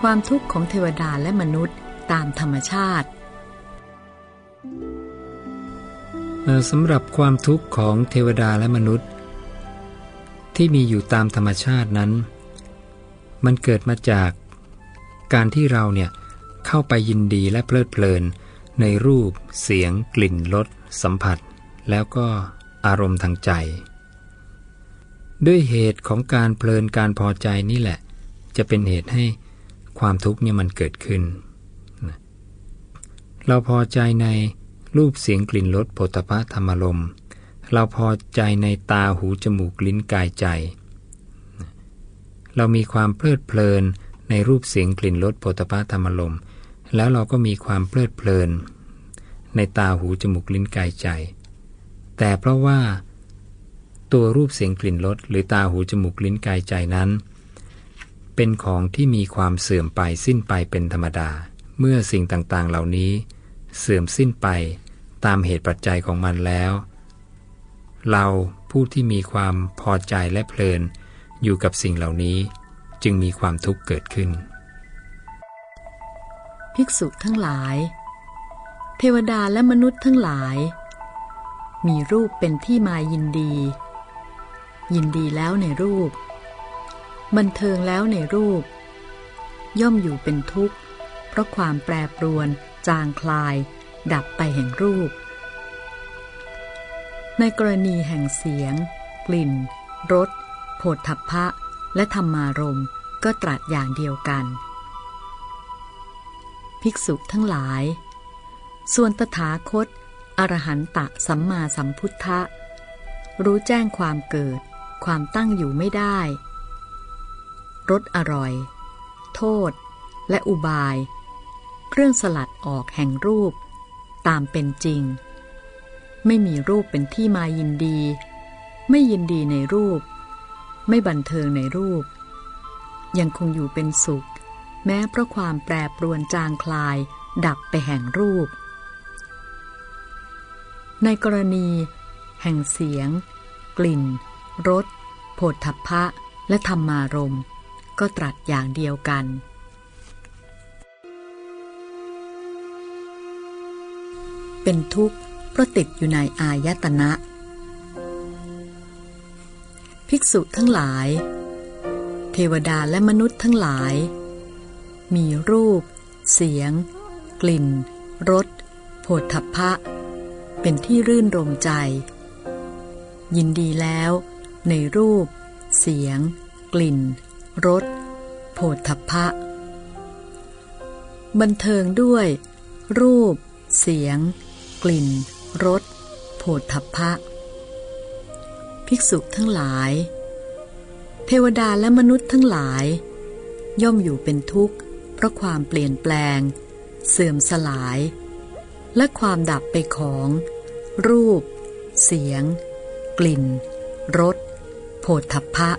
ความทุกข์ของเทวดาและมนุษย์ตามธรรมชาติสำหรับความทุกข์ของเทวดาและมนุษย์ ที่มีอยู่ตามธรรมชาตินั้น มันเกิดมาจากการที่เราเนี่ยเข้าไปยินดีและเพลิดเพลิน ในรูป เสียง กลิ่นรสสัมผัส แล้วก็อารมณ์ทางใจ ด้วยเหตุของการเพลินการพอใจนี่แหละ จะเป็นเหตุให้ ความทุกข์เนี่ยมันเกิดขึ้น เราพอใจในรูปเสียงกลิ่นรสโผฏฐะธรรมลมเราพอใจในตาหูจมูกลิ้นกายใจ เรามีความเพลิดเพลินในรูปเสียงกลิ่นรสโผฏฐะธรรมลมแล้วเราก็มีความเพลิดเพลิน ในตาหูจมูกลิ้นกายใจ แต่เพราะว่า ตัวรูปเสียงกลิ่นรสหรือตาหูจมูกลิ้นกายใจนั้น เป็นของที่มีความเสื่อมไปสิ้นไปเป็นธรรมดา เมื่อสิ่งต่างๆ เหล่านี้ เสื่อมสิ้นไปตามเหตุปัจจัยของมันแล้ว เราผู้ที่มีความพอใจและเพลิน อยู่กับสิ่งเหล่านี้จึงมีความทุกข์เกิดขึ้น ภิกษุทั้งหลาย เทวดาและมนุษย์ทั้งหลาย มีรูปเป็นที่มายินดี ยินดีแล้วในรูป บันเทิงแล้วในรูป ย่อมอยู่เป็นทุกข์ เพราะความแปรปรวน จางคลาย ดับไปแห่งรูป ในกรณีแห่งเสียง กลิ่นรสโผฏฐัพพะ และธรรมารมก็ตรัสอย่างเดียวกัน ภิกษุทั้งหลาย ส่วนตถาคต อรหันตะสัมมาสัมพุทธะ รู้แจ้งความเกิด ความตั้งอยู่ไม่ได้ รสอร่อย โทษ และอุบาย เครื่องสลัดออกแห่งรูป ตามเป็นจริง ไม่มีรูปเป็นที่มายินดี ไม่ยินดีในรูป ไม่บันเทิงในรูป ยังคงอยู่เป็นสุข แม้เพราะความแปรปรวนจางคลาย ดับไปแห่งรูป ในกรณี แห่งเสียง กลิ่นรสโผฏฐัพพะและธรรมารม ก็ตรัสอย่างเดียวกัน เป็นทุกข์เพราะติดอยู่ในอายตนะ ภิกษุทั้งหลาย เทวดาและมนุษย์ทั้งหลาย มีรูป เสียง กลิ่นรสโผฏฐัพพะ เป็นที่รื่นรมใจ ยินดีแล้ว ในรูป เสียง กลิ่น รสโผฏฐัพพะ บันเทิงด้วย รูป เสียง กลิ่นรสโผฏฐัพพะ ภิกษุทั้งหลาย เทวดาและมนุษย์ทั้งหลาย ย่อมอยู่เป็นทุกข์ เพราะความเปลี่ยนแปลง เสื่อมสลาย และความดับไปของ รูป เสียง กลิ่นรสโผฏฐัพพะ